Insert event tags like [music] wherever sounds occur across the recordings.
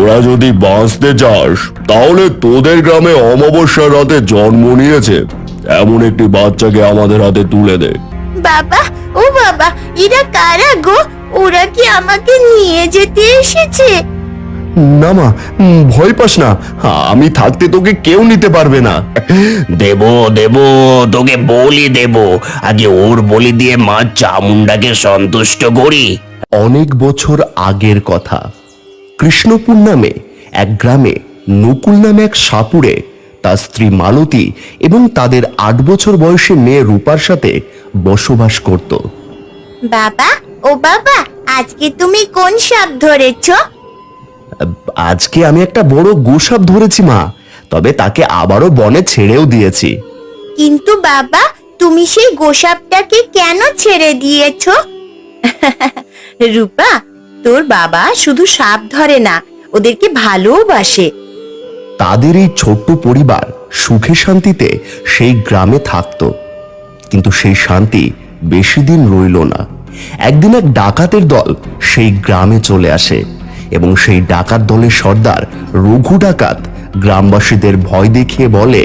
তোরা যদি বাঁচতে চাস তাহলে তোদের গ্রামে অমাবস্যার রাতে জন্ম নিয়েছে। এমন একটি বাচ্চাকে আমাদের হাতে তুলে দে। বাবা ও বাবা এরা কারা গো? ওরা কি আমাকে নিয়ে যেতে এসেছে? না মা ভয় পাস না। আমি থাকতে তোকে কেউ নিতে পারবে না। দেব দেব তোকে বলি দেব। আগে ওর বলি দিয়ে মা চামুন্ডাকে সন্তুষ্ট করি। অনেক বছর আগের কথা। কৃষ্ণপুর নামে এক গ্রামে নকুল নামে এক সাপুড়ে তার স্ত্রী মালতী এবং তাদের আট বছর বয়সী মেয়ে রূপার সাথে বসবাস করত। বাবা ও বাবা আজকে তুমি কোন সাপ ধরেছো? আজকে আমি একটা বড় গোসাপ ধরেছি মা তবে তাকে আবারও বনে ছেড়েও দিয়েছি। কিন্তু বাবা তুমি সেই গোসাপটাকে কেন ছেড়ে দিয়েছ? [laughs] রূপা তোর বাবা শুধু সাপ ধরে না, ওদেরকে ভালোবাসে তাদের এই ছোট্ট পরিবার সুখে শান্তিতে সেই গ্রামে থাকত। কিন্তু সেই শান্তি বেশি দিন রইল না। একদিন এক ডাকাতের দল সেই গ্রামে চলে আসে এবং সেই ডাকাত দলের সর্দার রঘু ডাকাত গ্রামবাসীদের ভয় দেখিয়ে বলে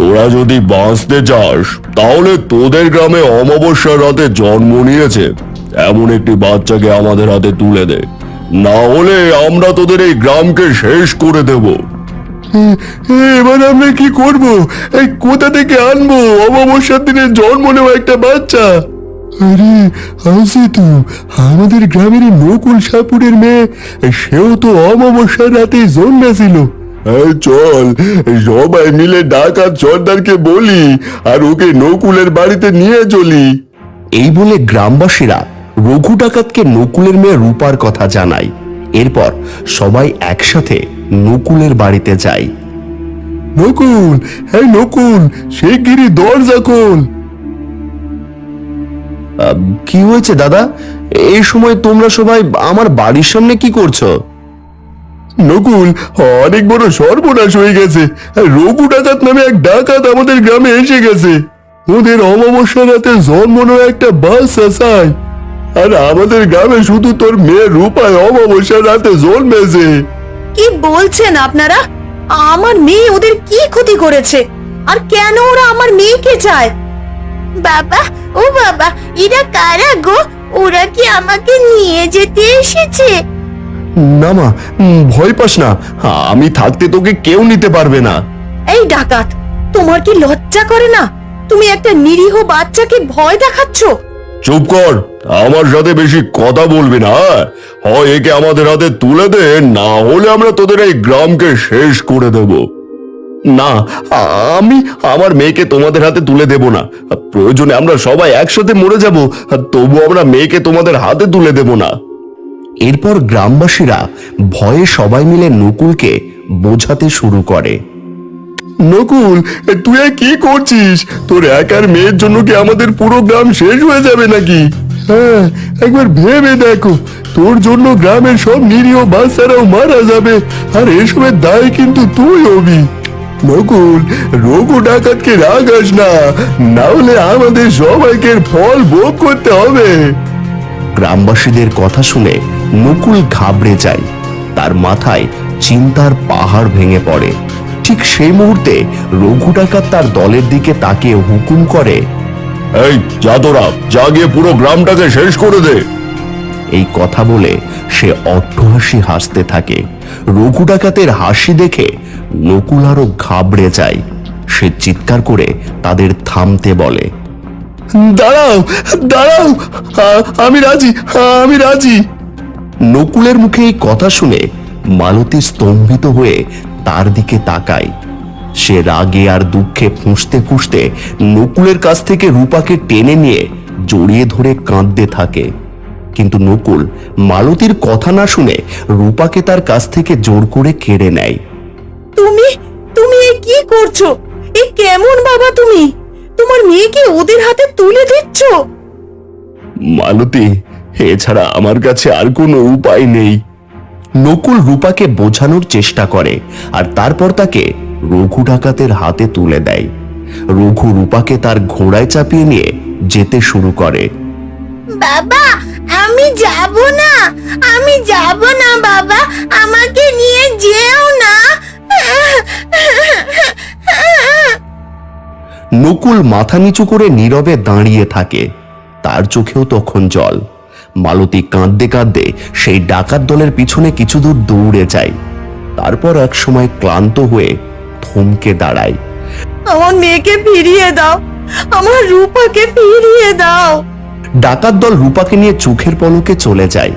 তোরা যদি বাঁচতে চাস, তাহলে তোদের গ্রামে অমাবস্যার রাতে জন্ম নিয়েছে। এমন একটি বাচ্চাকে আমাদের হাতে তুলে দে। না হলে আমরা তোদের এই গ্রামকে শেষ করে দেব। এবার আমরা কি করব? এই কোথা থেকে আনব? অমাবস্যার দিনে জন্ম নেওয়া একটা বাচ্চা। আরে আছে তো। আমাদের গ্রামের নকুল সাপুরের মেয়ে, সেও তো অমাবস্যার রাতে জন্মেছিল। এই চল সবাই মিলে ডাকাত সর্দারকে বলি আর ওকে নকুলের বাড়িতে নিয়ে চলি। এই বলে গ্রামবাসীরা রঘু ডাকাতকে নকুলের মেয়ে রূপার কথা জানায়। এরপর সবাই একসাথে নকুলের বাড়িতে যায়। নকুল হ্যাঁ নকুল শিগগিরই দরজা খোল। কি হয়েছে দাদা? এই সময় তোমরা সবাই আমার বাড়ির সামনে কি করছ? নকুল, অনেক বড় সর্বনাশ হয়ে গেছে। রঘু ডাকাত নামে এক ডাকাত আমাদের গ্রামে এসে গেছে। ওদের অমাবস্যা রাতে জন্ম একটা বাচ্চা চাই। আর আমাদের গ্রামে শুধু তোর মেয়ে রূপায় অমাবস্যা রাতে জন্মেছে। কি বলছেন আপনারা? আমার মেয়ে ওদের কি ক্ষতি করেছে? আর কেন ওরা আমার মেয়েকে চায়? বাবা, ও বাবা, এরা কারা গো? ওরা কি আমাকে নিয়ে যেতে এসেছে? না মা ভয় পাস না। আমি থাকতে তোকে কেউ নিতে পারবে না। এই ডাকাত তোমার কি লজ্জা করে না? তুমি একটা নিরীহ বাচ্চাকে ভয় দেখাচ্ছ। চুপ কর আমার সাথে বেশি কথা বলবি না। হ্যাঁ? একে আমাদের হাতে তুলে দে না হলে আমরা তোদের এই গ্রামকে শেষ করে দেব। না আমি আমার মেয়েকে তোমাদের হাতে তুলে দেব না। প্রয়োজনে আমরা সবাই একসাথে মরে যাব তবু আমরা মেয়েকে তোমাদের হাতে তুলে দেব না। এরপর গ্রামবাসীরা ভয়ে সবাই মিলে নকুলকে বোঝাতে শুরু করে। নকুল তুই কি করছিস? তোর একার মেয়ের জন্য কি আমাদের পুরো গ্রাম শেষ হয়ে যাবে নাকি? হ্যাঁ একবার ভেবে দেখো। তোর জন্য গ্রামের সব নিরীহ বাচ্চারাও মারা যাবে আর এসবের দায় কিন্তু তুই হবি। নকুল রঘু ডাকাতকে রাগাস না না হলে আমাদের সবাইকে ফল ভোগ করতে হবে। গ্রামবাসীদের কথা শুনে নকুল ঘাবড়ে যায়। তার মাথায় চিন্তার পাহাড় ভেঙে পড়ে। ঠিক সেই মুহূর্তে রঘু ডাকাত তার দলের দিকে তাকিয়ে হুকুম করে এই যা তোরা জাগিয়ে পুরো গ্রামটাকে শেষ করে দে। এই কথা বলে সে অট্টহাসি হাসতে থাকে। রঘু ডাকাতের হাসি দেখে নকুল আরও ঘাবড়ে যায়। সে চিৎকার করে তাদের থামতে বলে দাঁড়াও দাঁড়াও আমি রাজি আমি রাজি। নকুলের মুখে এই কথা শুনে মালতী স্তম্ভিত হয়ে তার দিকে তাকায়। সে রাগে আর দুঃখে ফুঁসতে ফুঁসতে নকুলের কাছ থেকে রূপাকে টেনে নিয়ে জড়িয়ে ধরে কাঁদতে থাকে। কিন্তু নকুল মালতীর কথা না শুনে রূপাকে তার কাছ থেকে জোর করে কেড়ে নেয়। তুমি? তুমি এ কি করছ? এ কেমন বাবা তুমি? তোমার মেয়েকে ওদের হাতে তুলে দিচ্ছ? মালতী এছাড়া আমার কাছে আর কোনো উপায় নেই। নকুল রূপাকে বোঝানোর চেষ্টা করে আর তারপর তাকে রঘু ডাকাতের হাতে তুলে দেয়। রঘু রূপাকে তার ঘোড়ায় চাপিয়ে নিয়ে যেতে শুরু করে। বাবা আমি যাব না আমি যাব না বাবা আমাকে নিয়ে যেও না। নকুল মাথা নিচু করে নীরবে দাঁড়িয়ে থাকে। তার চোখেও তখন জল। মালতী কাঁদতে কাঁদতে সেই ডাকাত দলের পিছনে কিছু দূর দৌড়ে যায়। তারপর এক সময় ক্লান্ত হয়ে থমকে দাঁড়ায়। আমার মেয়েকে ফিরিয়ে দাও। আমার রূপাকে ফিরিয়ে দাও। ডাকাত দল রূপাকে নিয়ে চোখের পলকে চলে যায়।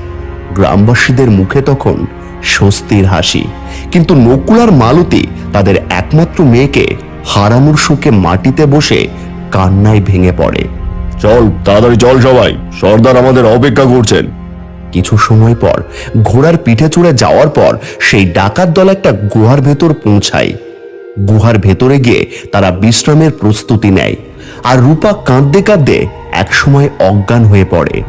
গ্রামবাসীদের মুখে তখন স্বস্তির হাসি। কিন্তু নকুল আর মালতী তাদের একমাত্র মেয়েকে হারানোর শোকে মাটিতে বসে কান্নায় ভেঙে পড়ে। চল, তাড়াতাড়ি চল সবাই। সর্দার আমাদের অপেক্ষা করছেন। কিছু সময় পর, ঘোড়ার পিঠে চড়ে যাওয়ার পর, সেই ডাকাত দল একটা গুহার ভেতর পৌঁছায়। গুহার ভেতরে গিয়ে তারা বিশ্রামের প্রস্তুতি নেয় আর রূপা কাঁদতে কাঁদতে একসময় অজ্ঞান হয়ে পড়ে।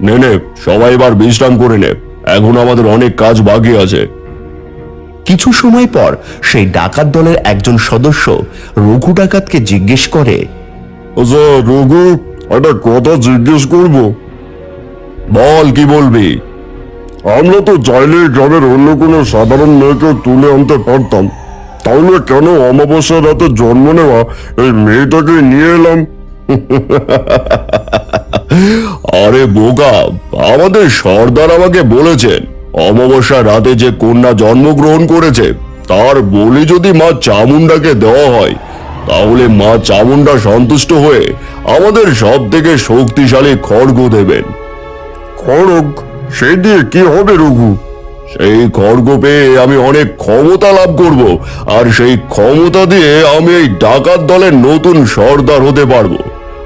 নে নে, সবাই এবার বিশ্রাম করে নে। এখন আমাদের অনেক কাজ বাকি আছে। কিছু সময় পর, সেই ডাকাত দলের একজন সদস্য রঘু ডাকাতকে জিজ্ঞেস করে রঘু একটা কথা জিজ্ঞেস করব। বল, কি বলবি? আমরা তো চাইলে গ্রামের অন্য কোনো সাধারণ মেয়েকে তুলে আনতে পারতাম। তাহলে কেন অমাবস্যার রাতে জন্ম নেওয়া এই মেয়েটাকে নিয়ে এলাম? আরে বোকা, আমাদের সর্দার আমাকে বলেছেন অমাবস্যা রাতে যে কন্যা জন্মগ্রহণ করেছে, তার বলি যদি মা চামুন্ডাকে দেওয়া হয় তাহলে মা চামুন্ডা সন্তুষ্ট হয়ে আমাদের সব থেকে শক্তিশালী খড়গ দেবেন। খড়গ? সেই দিয়ে কি হবে রঘু? সেই খড়গ পেয়ে আমি অনেক ক্ষমতা লাভ করব আর সেই ক্ষমতা দিয়ে আমি এই ডাকাত দলের নতুন সর্দার হতে পারব।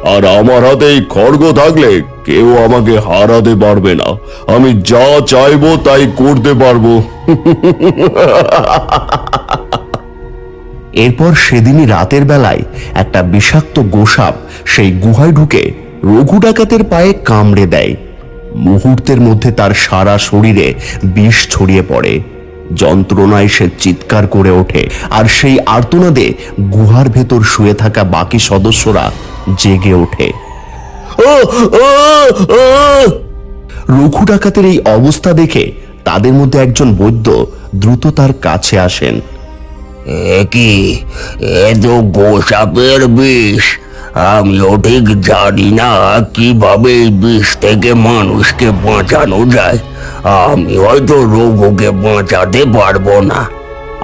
আর আমার হাতে এই খড়গ থাকলে কেউ আমাকে হারাতে পারবে না। আমি যা চাইব তাই করতে পারব। [laughs] এরপর সেদিনই রাতের বেলায় একটা বিষাক্ত গোসাপ সেই গুহায় ঢুকে রঘু ডাকাতের পায়ে কামড়ে দেয়। মুহূর্তের মধ্যে তার সারা শরীরে বিষ ছড়িয়ে পড়ে। যন্ত্রণায় সে চিৎকার করে ওঠে আর সেই আর্তনাদে গুহার ভেতর শুয়ে থাকা বাকি সদস্যরা জেগে ওঠে। রঘু ডাকাতের এই অবস্থা দেখে তাদের মধ্যে একজন বৈদ্য দ্রুত তার কাছে আসেন। কি? এ তো গোসাপের বিষ। আমিও ঠিক জানি না কীভাবে এই বিষ থেকে মানুষকে বাঁচানো যায়। আমি হয়তো রোগকে বাঁচাতে পারব না।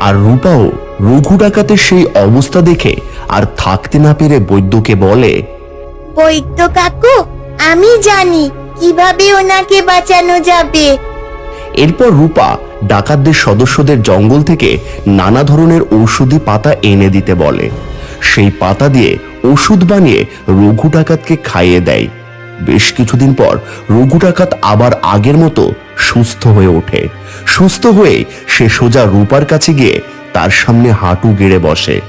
আর রূপাও রঘু ডাকাতের সেই অবস্থা দেখে আর থাকতে না পেরে বৈদ্যকে বলে বৈদ্য কাকু আমি জানি কীভাবে ওনাকে বাঁচানো যাবে। এরপর রূপা ডাকাতদের সদস্যদের জঙ্গল থেকে নানা ধরনের ঔষধি পাতা এনে দিতে বলে। সেই পাতা দিয়ে ওষুধ বানিয়ে রঘু ডাকাতকে খাইয়ে দেয়। বেশ কিছুদিন পর রঘু ডাকাত আবার আগের মতো সুস্থ হয়ে ওঠে। সুস্থ হয়ে সে সোজা রূপার কাছে গিয়ে তার সামনে হাঁটু গেড়ে বসে।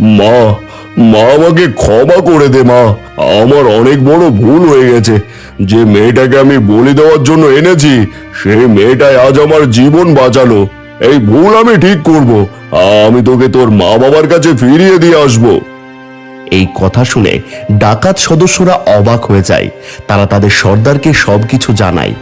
মা মা আমাকে ক্ষমা করে দে, মা। আমার অনেক বড় ভুল হয়ে গেছে। যে মেয়েটাকে আমি বলি দেওয়ার জন্য এনেছি সেই মেয়েটাই আজ আমার জীবন বাঁচালো। এই ভুল আমি ঠিক করব। আমি তোকে তোর মা বাবার কাছে ফিরিয়ে দিয়ে আসব। এই কথা শুনে ডাকাত সদস্যরা অবাক হয়ে যায়। তারা তাদের সর্দারকে সবকিছু জানায়।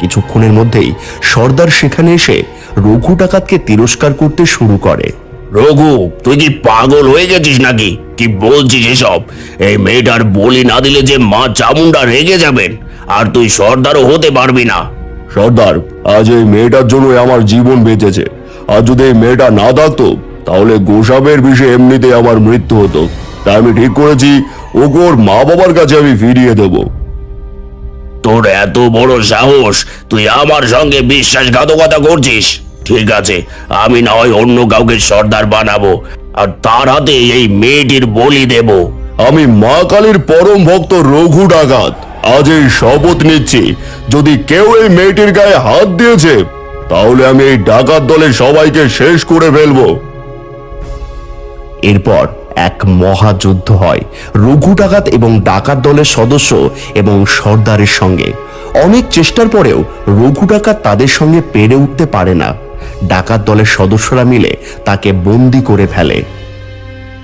কিছুক্ষণের মধ্যেই সর্দার সেখানে এসে রঘু ডাকাতকে তিরস্কার করতে শুরু করে। রঘু তুই কি পাগল হয়ে গেছিস নাকি? কি বলছিস এসব? এই মেয়েটার বলি না দিলে যে মা চামুন্ডা রেগে যাবেন আর তুই সর্দারও হতে পারবি না। সর্দার আজ এই মেয়েটার জন্য আমার জীবন বেঁচেছে। আর যদি এই মেয়েটা না থাকতো তাহলে গোসাবের বিষয়ে এমনিতে আমার মৃত্যু হতো। তাই আমি ঠিক করেছি ওকে ওর মা বাবার কাছে আমি ফিরিয়ে দেব। তোর এত বড় সাহস তুই আমার সঙ্গে বিশ্বাসঘাতকতা করছিস? ঠিক আছে আমি না হয় অন্য কাউকে সর্দার বানাবো আর তার হাতে এই মেয়েটির বলি দেব। আমি মা কালীর পরম ভক্ত রঘু ডাকাত। আজ এই শপথ নিচ্ছি। যদি কেউ এই মেয়েটির গায়ে হাত দিয়েছে তাহলে আমি এই ডাকাত দলের সবাইকে শেষ করে ফেলব। এরপর এক মহাযুদ্ধ হয়। রঘু ডাকাত এবং ডাকাত দলের সদস্য এবং সর্দারের সঙ্গে। অনেক চেষ্টার পরেও রঘু ডাকাত তাদের সঙ্গে পেরে উঠতে পারে না। ডাকাত দলের সদস্যরা মিলে তাকে বন্দি করে ফেলে।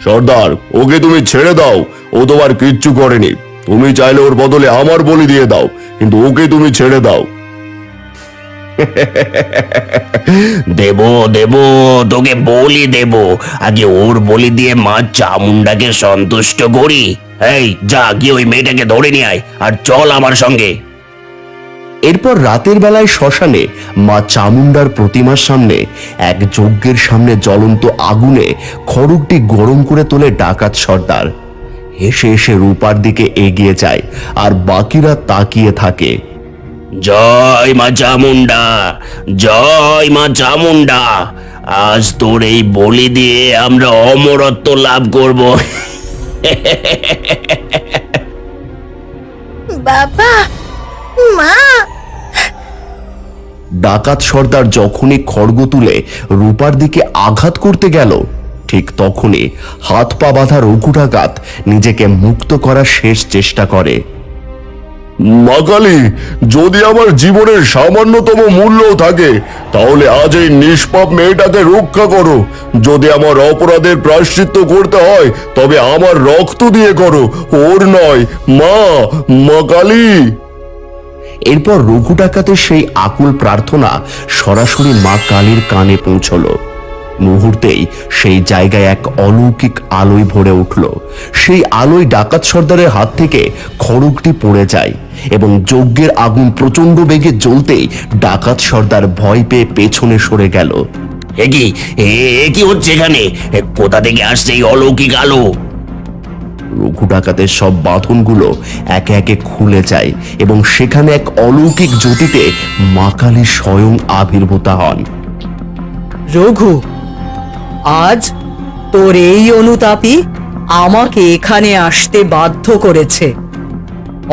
সর্দার ওকে তুমি ছেড়ে দাও। ও তোমার কিচ্ছু করেনি। তুমি চাইলে ওর বদলে আমার বলি দিয়ে দাও কিন্তু ওকে তুমি ছেড়ে দাও। দেব দেব তোকে বলি দেব। আগে ওর বলি দিয়ে মা চামুন্ডাকে সন্তুষ্ট করি। এই যা গিয়ে ওই মেয়েটাকে ধরে নিয়ে আয় আর চল আমার সঙ্গে। এরপর রাতের বেলায় শ্মশানে মা চামুন্ডার প্রতিমার সামনে এক যজ্ঞের সামনে জ্বলন্ত আগুনে খড়গটি গরম করে তোলে ডাকাত সর্দার। হেসে এসে রূপার দিকে এগিয়ে যায় আর বাকিরা তাকিয়ে থাকে। জয় মা চামুন্ডা জয় মা চামুন্ডা আজ তোর এই বলি দিয়ে আমরা অমরত্ব লাভ করব। বাবা মা। ডাকাত সর্দার যখনই খড়গ তুলে রূপার দিকে আঘাত করতে গেল ঠিক তখনই হাত পা বাঁধা রঘু ডাকাত নিজেকে মুক্ত করার শেষ চেষ্টা করে। মাকালি যদি আমার জীবনের সামান্যতম মূল্য থাকে তাহলে আজ এই নিষ্পাপ মেয়েটাকে রক্ষা করো। যদি আমার অপরাধের প্রায়শ্চিত্ত করতে হয় তবে আমার রক্ত দিয়ে করো। ওর নয় মা মা কালী এরপর রঘু ডাকাতের সেই আকুল প্রার্থনা সরাসরি মা কালীর কানে পৌঁছলো। মুহূর্তেই সেই জায়গায় এক অলৌকিক আলোয় ভরে উঠল। সেই আলোয় ডাকাত সর্দারের হাত থেকে খড়গটি পড়ে যায় এবং যজ্ঞের আগুন প্রচণ্ড বেগে জ্বলতেই ডাকাত সর্দার ভয় পেয়ে পেছনে সরে গেল। এ কি? হচ্ছে এখানে? কোথা থেকে আসছে এই অলৌকিক আলো? রঘু ডাকাতের সব বাঁধনগুলো একে একে খুলে যায় এবং সেখানে এক অলৌকিক জ্যোতিতে মা কালী স্বয়ং আবির্ভূতা হন। রঘু আজ তোর এই অনুতাপই আমাকে এখানে আসতে বাধ্য করেছে।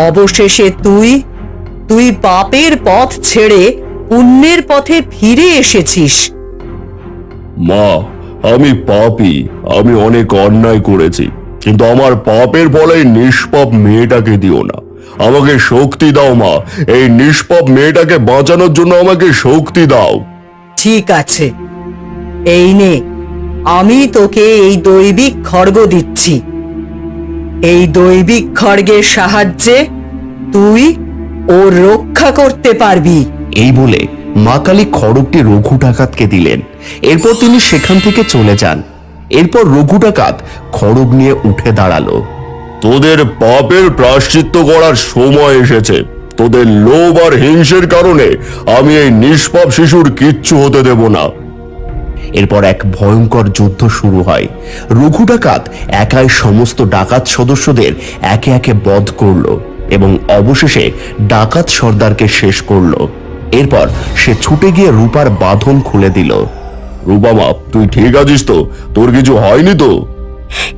অবশেষে তুই তুই পাপের পথ ছেড়ে পুণ্যের পথে ফিরে এসেছিস। মা আমি পাপি আমি অনেক অন্যায় করেছি। কিন্তু আমার পাপের ফলে নিষ্পাপ মেয়েটাকে দিও না। আমাকে শক্তি দাও মা। এই নিষ্পাপ মেয়েটাকে বাঁচানোর জন্য আমাকে শক্তি দাও। ঠিক আছে। এই নে আমি তোকে এই দৈবিক খড়গ দিচ্ছি। এই দৈবিক খড়গের সাহায্যে তুই ও রক্ষা করতে পারবি। এই বলে মা কালী খড়গটি রঘু ডাকাতকে দিলেন। এরপর তিনি সেখান থেকে চলে যান। এরপর রঘু ডাকাত খড়গ নিয়ে উঠে দাঁড়াল। তোদের পাপের প্রাশ্চিত্য করার সময় এসেছে। তোদের লোভ আর হিংসের কারণে আমি এই নিষ্পাপ শিশুর কিচ্ছু হতে দেব না। এরপর এক ভয়ঙ্কর যুদ্ধ শুরু হয়। রঘু ডাকাত একাই সমস্ত ডাকাত সদস্যদের একে একে বধ করল এবং অবশেষে ডাকাত সর্দারকে শেষ করল। এরপর সে ছুটে গিয়ে রূপার বাঁধন খুলে দিল। রূপামা তুই ঠিক আছিস তো? তোর কিছু হয়নি তো?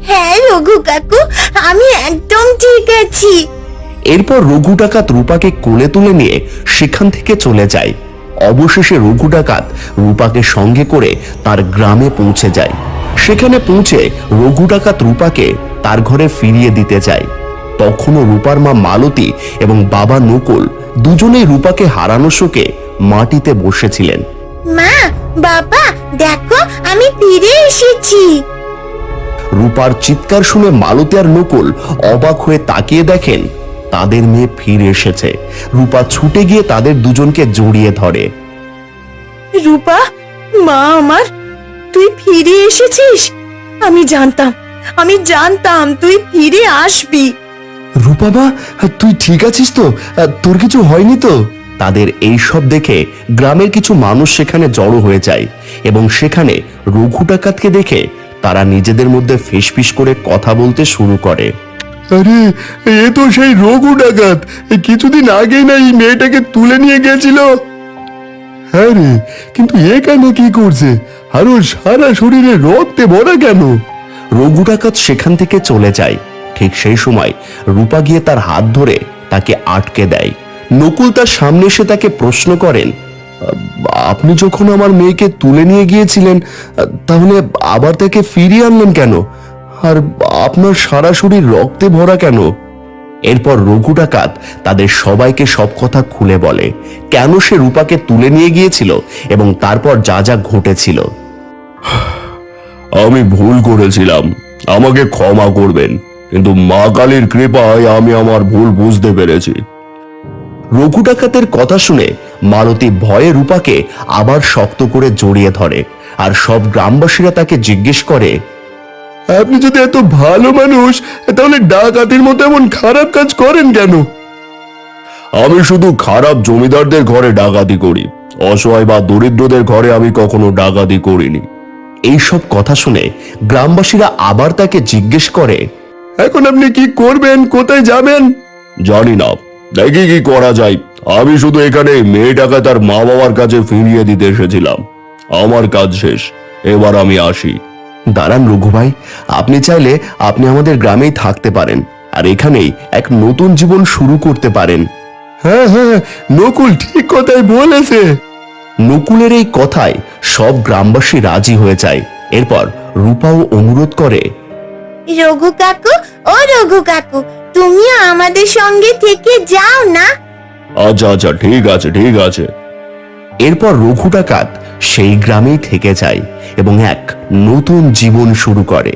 হ্যাঁ রঘু কাকু আমি একদম ঠিক আছি। এরপর রঘু ডাকাত রূপাকে কোলে তুলে নিয়ে সেখান থেকে চলে যায়। অবশেষে রঘু ডাকাত রূপাকে সঙ্গে করে তার গ্রামে পৌঁছে যায়। সেখানে পৌঁছে রঘু ডাকাত রূপাকে তার ঘরে ফিরিয়ে দিতে যায়। তখনও রূপার মা মালতী এবং বাবা নকুল দুজনেই রূপাকে হারানো শোকে মাটিতে বসেছিলেন। মা বাবা দেখো আমি ফিরে এসেছি। রূপার চিৎকার শুনে মালতী আর নকুল অবাক হয়ে তাকিয়ে দেখেন তাদের মেয়ে ফিরে এসেছে। রূপা ছুটে গিয়ে তাদের দুজনকে জড়িয়ে ধরে। রূপা মা আমার তুই ফিরে এসেছিস? আমি জানতাম আমি জানতাম তুই ফিরে আসবি। রূপা মা তুই ঠিক আছিস তো? তোর কিছু হয়নি তো? তাদের এই সব দেখে গ্রামের কিছু মানুষ সেখানে জড়ো হয়ে যায় এবং সেখানে রঘু ডাকাতকে দেখে তারা নিজেদের মধ্যে ফিসফিস করে কথা বলতে শুরু করে। আরে এ তো সেই রঘু ডাকাত। কিছুদিন আগেই না এই মেয়েটাকে তুলে নিয়ে গেছিল। হ্যাঁ রে কিন্তু এখানে কি করছে? আর ওর সারা শরীরে রক্তে ভরা কেন? রঘু ডাকাত সেখান থেকে চলে যায়। ঠিক সেই সময় রূপা গিয়ে তার হাত ধরে তাকে আটকে দেয়। নকুল তার সামনে এসে তাকে প্রশ্ন করেন, আপনি যখন আমার মেয়েকে তুলে নিয়ে গিয়েছিলেন, তাহলে আবার তাকে ফিরিয়ে আনলেন কেন? আর আপনার সারা শরীর রক্তে ভরা কেন? এরপর রঘু ডাকাত তাদের সবাইকে সব কথা খুলে বলে, কেন সে রূপাকে তুলে নিয়ে গিয়েছিল এবং তারপর যা যা ঘটেছিল? আমি ভুল করেছিলাম, আমাকে ক্ষমা করবেন, কিন্তু মা কালীর কৃপায় আমি আমার ভুল বুঝতে পেরেছি। রঘু ডাকাতের কথা শুনে মালতী ভয়ে রূপাকে আবার শক্ত করে জড়িয়ে ধরে আর সব গ্রামবাসীরা তাকে জিজ্ঞেস করে, আপনি যদি এত ভালো মানুষ, তাহলে ডাকাতির মতো এমন খারাপ কাজ করেন কেন? আমি শুধু খারাপ জমিদারদের ঘরে ডাকাতি করি, অসহায় বা দরিদ্রদের ঘরে আমি কখনো ডাকাতি করিনি। এইসব কথা শুনে গ্রামবাসীরা আবার তাকে জিজ্ঞেস করে, এখন আপনি কি করবেন? কোথায় যাবেন? জানি না। দেখি কি করা যায়। আমি শুধু এখানে মেয়েটাকে তার মা বাবার কাছে ফিরিয়ে দিতে এসেছিলাম। আমার কাজ শেষ। এবার আমি আসি। দাঁড়ান রঘু ভাই আপনি চাইলে আপনি আমাদের গ্রামেই থাকতে পারেন আর এখানেই এক নতুন জীবন শুরু করতে পারেন। হ্যাঁ হ্যাঁ নকুল ঠিক কথাই বলেছে। নকুলের এই কথায় সব গ্রামবাসী রাজি হয়ে যায়। এরপর রূপাও অনুরোধ করে রঘু কাকু ও রঘু কাকু তুমিও আমাদের সঙ্গে থেকে যাও না। আচ্ছা আচ্ছা ঠিক আছে ঠিক আছে। এরপর রঘু ডাকাত সেই গ্রামেই থেকে যায় এবং এক নতুন জীবন শুরু করে।